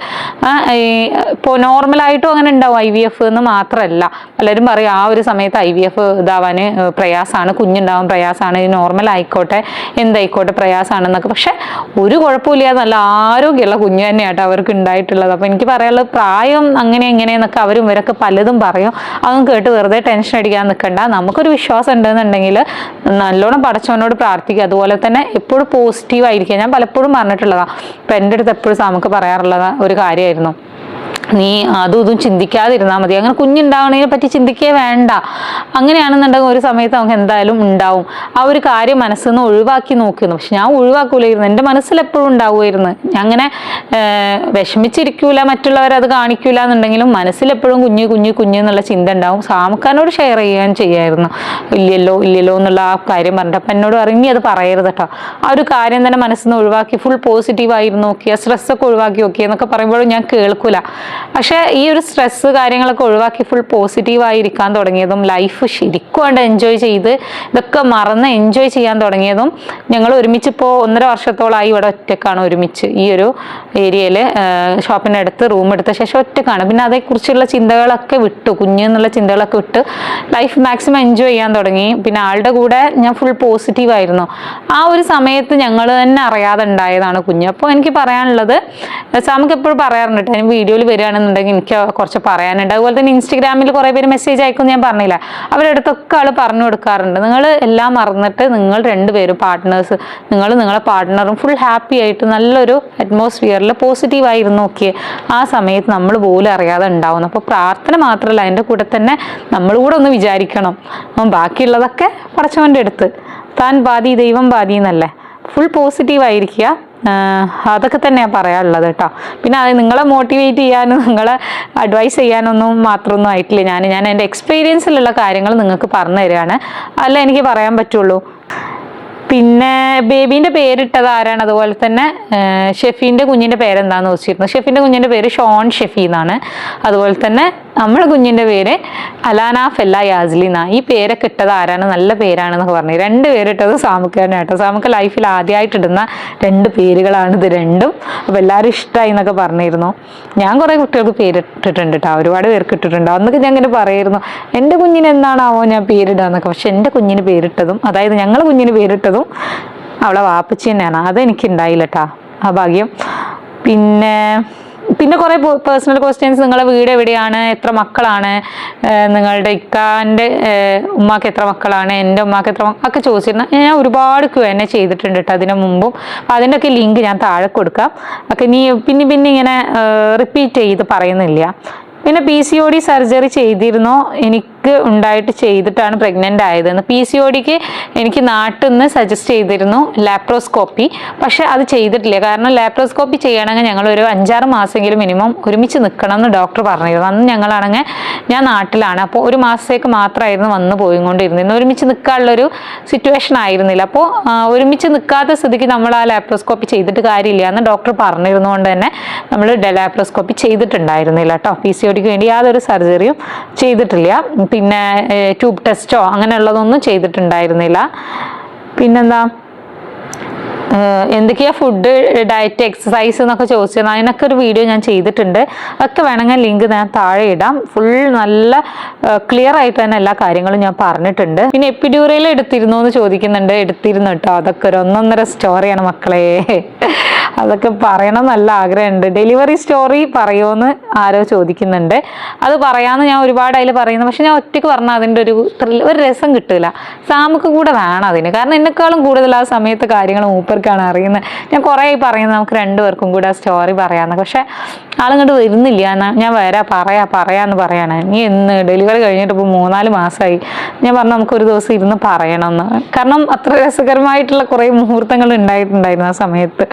ഇപ്പോൾ നോർമലായിട്ടും അങ്ങനെ ഉണ്ടാവും ഐ വി എഫ് എന്ന് മാത്രമല്ല പലരും പറയും ആ ഒരു സമയത്ത് ഐ വി എഫ് ഇതാവാൻ പ്രയാസമാണ് കുഞ്ഞുണ്ടാവാൻ പ്രയാസമാണ് നോർമൽ ആയിക്കോട്ടെ എന്തായിക്കോട്ടെ പ്രയാസമാണെന്നൊക്കെ പക്ഷെ ഒരു കുഴപ്പമില്ലാതെ നല്ല ആരോഗ്യമുള്ള കുഞ്ഞു തന്നെയാട്ടോ അവർക്ക് ഉണ്ടായിട്ടുള്ളത്. അപ്പോൾ എനിക്ക് പറയാനുള്ളത് പ്രായം അങ്ങനെ എങ്ങനെയെന്നൊക്കെ അവരും ഇവരൊക്കെ പലതും പറയും. അതും കേട്ട് വെറുതെ ടെൻഷൻ അടിക്കാൻ നിൽക്കണ്ട. നമുക്കൊരു വിശ്വാസം ഉണ്ടെന്നുണ്ടെങ്കിൽ നല്ലോണം പടച്ചവനോട് പ്രാർത്ഥിക്കുക. അതുപോലെ തന്നെ എപ്പോഴും പോസിറ്റീവ് ആയിരിക്കുക. ഞാൻ പലപ്പോഴും പറഞ്ഞിട്ടുള്ളതാണ് ഇപ്പം എന്റെ അടുത്ത് എപ്പോഴും നമുക്ക് പറയാറുള്ള ഒരു കാര്യമായിരുന്നു. നീ അതും ഇതും ചിന്തിക്കാതിരുന്നാൽ മതി. അങ്ങനെ കുഞ്ഞുണ്ടാവണതിനെ പറ്റി ചിന്തിക്കേ വേണ്ട. അങ്ങനെയാണെന്നുണ്ടെങ്കിൽ ഒരു സമയത്ത് നമുക്ക് എന്തായാലും ഉണ്ടാവും. ആ ഒരു കാര്യം മനസ്സിൽ നിന്ന് ഒഴിവാക്കി നോക്കുന്നു പക്ഷെ ഞാൻ ഒഴിവാക്കൂലായിരുന്നു. എന്റെ മനസ്സിൽ എപ്പോഴും ഉണ്ടാവുമായിരുന്നു. അങ്ങനെ വിഷമിച്ചിരിക്കൂല മറ്റുള്ളവരത് കാണിക്കൂല എന്നുണ്ടെങ്കിലും മനസ്സിൽ എപ്പോഴും കുഞ്ഞ് കുഞ്ഞ് കുഞ്ഞ് എന്നുള്ള ചിന്ത ഉണ്ടാവും. സാമക്കാരനോട് ഷെയർ ചെയ്യാൻ ചെയ്യായിരുന്നു. ഇല്ലല്ലോ ഇല്ലല്ലോ എന്നുള്ള ആ കാര്യം പറഞ്ഞിട്ട്. അപ്പം എന്നോട് പറയും അത് പറയരുത് കേട്ടോ ആ ഒരു കാര്യം തന്നെ മനസ്സിൽ നിന്ന് ഒഴിവാക്കി ഫുൾ പോസിറ്റീവായിരുന്നു നോക്കിയാൽ നോക്കിയ സ്ട്രെസ്സൊക്കെ ഒഴിവാക്കി നോക്കിയെന്നൊക്കെ പറയുമ്പോഴും ഞാൻ കേൾക്കൂല. പക്ഷേ ഈ ഒരു സ്ട്രെസ്സ് കാര്യങ്ങളൊക്കെ ഒഴിവാക്കി ഫുൾ പോസിറ്റീവ് ആയിരിക്കാൻ തുടങ്ങിയതും ലൈഫ് ശരിക്കും കൊണ്ട് എൻജോയ് ചെയ്ത് ഇതൊക്കെ മറന്ന് എൻജോയ് ചെയ്യാൻ തുടങ്ങിയതും ഞങ്ങൾ ഒരുമിച്ച് ഇപ്പോൾ ഒന്നര വർഷത്തോളമായി ഇവിടെ ഒറ്റക്കാണ് ഒരുമിച്ച് ഈ ഒരു ഏരിയയിൽ ഷോപ്പിന്റെ അടുത്ത് റൂം എടുത്ത ശേഷം ഒറ്റക്കാണ്. പിന്നെ അതേക്കുറിച്ചുള്ള ചിന്തകളൊക്കെ വിട്ടു കുഞ്ഞ് എന്നുള്ള ചിന്തകളൊക്കെ വിട്ട് ലൈഫ് മാക്സിമം എൻജോയ് ചെയ്യാൻ തുടങ്ങി. പിന്നെ ആളുടെ കൂടെ ഞാൻ ഫുൾ പോസിറ്റീവ് ആയിരുന്നു. ആ ഒരു സമയത്ത് ഞങ്ങൾ തന്നെ അറിയാതെ ഉണ്ടായതാണ് കുഞ്ഞ്. അപ്പോൾ എനിക്ക് പറയാനുള്ളത് നമുക്ക് എപ്പോഴും പറയാറുണ്ട് വീഡിയോയിൽ വരികയാണെന്നുണ്ടെങ്കിൽ എനിക്ക് കുറച്ച് പറയാനുണ്ട്. അതുപോലെ തന്നെ ഇൻസ്റ്റഗ്രാമിൽ കുറേ പേര് മെസ്സേജ് അയക്കും ഞാൻ പറഞ്ഞില്ല? അവരുടെ അടുത്തൊക്കെ ആൾ പറഞ്ഞു കൊടുക്കാറുണ്ട്. നിങ്ങൾ എല്ലാം മറന്നിട്ട് നിങ്ങൾ രണ്ടുപേരും പാർട്ട്നേഴ്സ് നിങ്ങൾ നിങ്ങളെ പാർട്ട്ണറും ഫുൾ ഹാപ്പി ആയിട്ട് നല്ലൊരു അറ്റ്മോസ്ഫിയറിൽ പോസിറ്റീവായിരുന്നു നോക്കിയേ. ആ സമയത്ത് നമ്മൾ പോലും അറിയാതെ ഉണ്ടാവുന്നു. അപ്പോൾ പ്രാർത്ഥന മാത്രമല്ല അതിന്റെ കൂടെ തന്നെ നമ്മൾ കൂടെ ഒന്ന് വിചാരിക്കണം. ബാക്കിയുള്ളതൊക്കെ പടച്ചവന്റെ അടുത്ത്. താൻ ബാധി ദൈവം ബാധി എന്നല്ലേ? ഫുൾ പോസിറ്റീവ് ആയിരിക്കുക. ആഹ് അതൊക്കെ തന്നെയാണ് പറയാനുള്ളത് കേട്ടോ. പിന്നെ അത് നിങ്ങളെ മോട്ടിവേറ്റ് ചെയ്യാനും നിങ്ങളെ അഡ്വൈസ് ചെയ്യാനൊന്നും മാത്രമൊന്നും ആയിട്ടില്ല. ഞാൻ ഞാൻ എന്റെ എക്സ്പീരിയൻസിലുള്ള കാര്യങ്ങൾ നിങ്ങൾക്ക് പറഞ്ഞു തരികയാണ് അല്ല എനിക്ക് പറയാൻ പറ്റുള്ളൂ. പിന്നെ ബേബീന്റെ പേരിട്ടത് ആരാണ്? അതുപോലെ തന്നെ ഷെഫിന്റെ കുഞ്ഞിന്റെ പേരെന്താന്ന് ചോദിച്ചിരുന്നു. ഷെഫീന്റെ കുഞ്ഞിന്റെ പേര് ഷോൺ ഷെഫി എന്നാണ്. അതുപോലെ തന്നെ നമ്മളെ കുഞ്ഞിന്റെ പേര് അലാന ഫെല്ല യാസ്ലി എന്നാ. ഈ പേരൊക്കെ ഇട്ടത് ആരാണ്? നല്ല പേരാണെന്നൊക്കെ പറഞ്ഞു. രണ്ട് പേരിട്ടത് സാമുക്കാരനാണ് കേട്ടോ. സാമുക്ക് ലൈഫിൽ ആദ്യമായിട്ട് ഇടുന്ന രണ്ട് പേരുകളാണ് ഇത് രണ്ടും. അപ്പോൾ എല്ലാവരും ഇഷ്ടമായി എന്നൊക്കെ പറഞ്ഞിരുന്നു. ഞാൻ കുറേ കുട്ടികൾക്ക് പേരിട്ടിട്ടുണ്ട് കേട്ടോ. ഒരുപാട് പേർക്ക് ഇട്ടിട്ടുണ്ട്. അന്നൊക്കെ ഞാൻ ഇങ്ങനെ പറയായിരുന്നു എന്റെ കുഞ്ഞിന് എന്താണാവോ ഞാൻ പേരിടുക എന്നൊക്കെ പക്ഷെ എന്റെ കുഞ്ഞിന് പേരിട്ടതും അതായത് ഞങ്ങളുടെ കുഞ്ഞിന് പേരിട്ടതും അവളെ വാപ്പച്ചി തന്നെയാണ്. അതെനിക്ക് ഉണ്ടായില്ല കേട്ടാ ആ ഭാഗ്യം. പിന്നെ പിന്നെ കുറേ പേഴ്സണൽ ക്വസ്റ്റ്യൻസ് നിങ്ങളുടെ വീട് എവിടെയാണ്? എത്ര മക്കളാണ്? നിങ്ങളുടെ ഇക്കാന്റെ ഉമ്മാക്ക് എത്ര മക്കളാണ്? എന്റെ ഉമ്മാക്ക് എത്ര ഒക്കെ ചോദിച്ചിരുന്ന ഞാൻ ഒരുപാട് ക്യൂ എന്നെ ചെയ്തിട്ടുണ്ട് കേട്ടോ അതിന് മുമ്പും. അപ്പോൾ അതിന്റെയൊക്കെ ലിങ്ക് ഞാൻ താഴെ കൊടുക്കാം. ഒക്കെ നീ പിന്നെ പിന്നെ ഇങ്ങനെ റിപ്പീറ്റ് ചെയ്ത് പറയുന്നില്ല. പിന്നെ P C O D surgery ചെയ്തിരുന്നോ? എനിക്ക് ഉണ്ടായിട്ട് ചെയ്തിട്ടാണ് പ്രഗ്നന്റ് ആയതെന്ന്. പി സി ഒ ഡിക്ക് എനിക്ക് നാട്ടിൽ നിന്ന് സജസ്റ്റ് ചെയ്തിരുന്നു ലാപ്രോസ്കോപ്പി പക്ഷേ അത് ചെയ്തിട്ടില്ല. കാരണം ലാപ്രോസ്കോപ്പി ചെയ്യണമെങ്കിൽ ഞങ്ങൾ ഒരു അഞ്ചാറ് മാസമെങ്കിലും മിനിമം ഒരുമിച്ച് നിൽക്കണം എന്ന് ഡോക്ടർ പറഞ്ഞിരുന്നു. അന്ന് ഞങ്ങളാണെങ്കിൽ ഞാൻ നാട്ടിലാണ്. അപ്പോൾ ഒരു മാസത്തേക്ക് മാത്രമായിരുന്നു വന്ന് പോയിക്കൊണ്ടിരുന്നത്. ഒരുമിച്ച് നിൽക്കാനുള്ളൊരു സിറ്റുവേഷൻ ആയിരുന്നില്ല. അപ്പോൾ ഒരുമിച്ച് നിൽക്കാത്ത സ്ഥിതിക്ക് നമ്മൾ ആ ലാപ്രോസ്കോപ്പി ചെയ്തിട്ട് കാര്യമില്ല എന്ന് ഡോക്ടർ പറഞ്ഞിരുന്നുകൊണ്ട് തന്നെ നമ്മൾ ലാപ്രോസ്കോപ്പി ചെയ്തിട്ടുണ്ടായിരുന്നില്ല കേട്ടോ പി സി ഒടിക്ക് വേണ്ടി യാതൊരു സർജറിയും ചെയ്തിട്ടില്ല. പിന്നെ ട്യൂബ് ടെസ്റ്റോ അങ്ങനെയുള്ളതൊന്നും ചെയ്തിട്ടുണ്ടായിരുന്നില്ല. പിന്നെന്താ? എന്തൊക്കെയാ ഫുഡ് ഡയറ്റ് എക്സസൈസ് എന്നൊക്കെ ചോദിച്ചത്. അതിനൊക്കെ ഒരു വീഡിയോ ഞാൻ ചെയ്തിട്ടുണ്ട്. അതൊക്കെ വേണമെങ്കിൽ ലിങ്ക് ഞാൻ താഴെ ഇടാം. ഫുൾ നല്ല ക്ലിയർ ആയിട്ട് തന്നെ എല്ലാ കാര്യങ്ങളും ഞാൻ പറഞ്ഞിട്ടുണ്ട്. പിന്നെ എപ്പിഡ്യൂറയിൽ എടുത്തിരുന്നു എന്ന് ചോദിക്കുന്നുണ്ട്. എടുത്തിരുന്നു കേട്ടോ. അതൊക്കെ ഒരു ഒന്നൊന്നര സ്റ്റോറിയാണ് മക്കളെ. അതൊക്കെ പറയണം നല്ല ആഗ്രഹമുണ്ട്. ഡെലിവറി സ്റ്റോറി പറയുമെന്ന് ആരോ ചോദിക്കുന്നുണ്ട്. അത് പറയാമെന്ന് ഞാൻ ഒരുപാട് അതിൽ പറയുന്നു. പക്ഷെ ഞാൻ ഒറ്റയ്ക്ക് പറഞ്ഞാൽ അതിന്റെ ഒരു ഒരു രസം കിട്ടില്ല സാമുക്ക് കൂടെ വേണം അതിന്. കാരണം എന്നെക്കാളും കൂടുതൽ ആ സമയത്ത് കാര്യങ്ങൾ മൂപ്പർക്കാണ് അറിയുന്നത്. ഞാൻ കുറേ പറയുന്നത് നമുക്ക് രണ്ടുപേർക്കും കൂടെ ആ സ്റ്റോറി പറയാമെന്ന് പക്ഷെ ആളിങ്ങോട്ട് വരുന്നില്ല. എന്നാ ഞാൻ വരാ പറയാ പറയാന്ന് പറയാണ് നീ എന്ന് ഡെലിവറി കഴിഞ്ഞിട്ട് ഇപ്പോൾ മൂന്നാൽ മാസമായി ഞാൻ പറഞ്ഞു നമുക്ക് ഒരു ദിവസം ഇരുന്ന് പറയണമെന്ന് കാരണം അത്ര രസകരമായിട്ടുള്ള കുറേ മുഹൂർത്തങ്ങൾ ഉണ്ടായിട്ടുണ്ടായിരുന്നു ആ സമയത്ത്.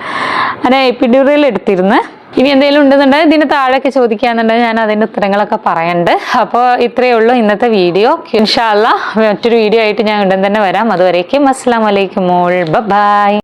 അങ്ങനെ എപ്പിഡ്യൂറിയൽ എടുത്തിരുന്ന്. ഇനി എന്തെങ്കിലും ഉണ്ടെന്നുണ്ടെങ്കിൽ ഇതിന് താഴെയൊക്കെ ചോദിക്കാന്നുണ്ടെങ്കിൽ ഞാൻ അതിന്റെ ഉത്തരങ്ങളൊക്കെ പറയണ്ട്. അപ്പോൾ ഇത്രയേ ഉള്ളൂ ഇന്നത്തെ വീഡിയോ. ഇൻഷാല്ല മറ്റൊരു വീഡിയോ ആയിട്ട് ഞാൻ ഉടൻ തന്നെ വരാം. അതുവരേക്കും അസ്സാം വലൈക്കും മോൾ. ബൈ.